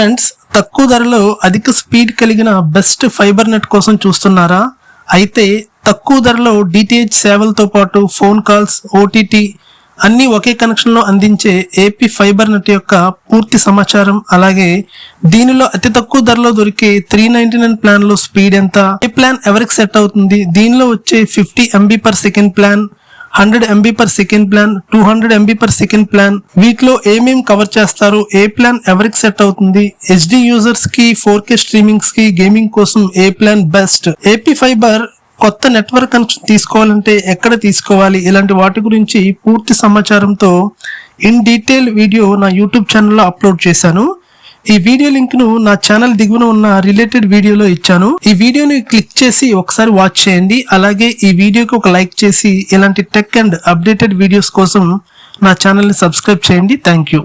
Friends తక్కువ ధరలో అధిక స్పీడ్ కలిగిన బెస్ట్ ఫైబర్ నెట్ కోసం చూస్తున్నారా? అయితే తక్కువ ధరలో డిటిహెచ్ సేవలతో పాటు ఫోన్ కాల్స్ ఓటీటీ అన్నీ ఒకే కనెక్షన్లో అందించే ఏపీ ఫైబర్ నెట్ యొక్క పూర్తి సమాచారం. అలాగే దీనిలో అతి తక్కువ ధరలో దొరికే త్రీ నైన్టీ నైన్ ప్లాన్లో స్పీడ్ ఎంత? ఏ ప్లాన్ ఎవరికి సెట్ అవుతుంది? దీనిలో వచ్చే fifty MB per second plan hundred MB per second plan two hundred MB per second plan వీటిలో ఏమేం కవర్ చేస్తారు? ఏ ప్లాన్ ఎవరికి సెట్ అవుతుంది? హెచ్డి యూజర్స్కి ఫోర్ కే స్ట్రీమింగ్స్కి గేమింగ్ కోసం ఏ ప్లాన్ బెస్ట్ ఏపీ ఫైబర్ కొత్త నెట్వర్క్ కనెక్షన్ తీసుకోవాలంటే ఎక్కడ తీసుకోవాలి? ఇలాంటి వాటి గురించి పూర్తి సమాచారంతో ఇన్ డీటెయిల్ వీడియో నా యూట్యూబ్ ఛానల్లో అప్లోడ్ చేశాను. ఈ వీడియో లింక్ను నా ఛానల్ దిగువన ఉన్న రిలేటెడ్ వీడియోలో ఇచ్చాను. ఈ వీడియోని క్లిక్ చేసి ఒకసారి వాచ్ చేయండి. అలాగే ఈ వీడియోకి ఒక లైక్ చేసి ఇలాంటి టెక్ అండ్ అప్డేటెడ్ వీడియోస్ కోసం నా ఛానల్ని సబ్స్క్రైబ్ చేయండి. Thank you.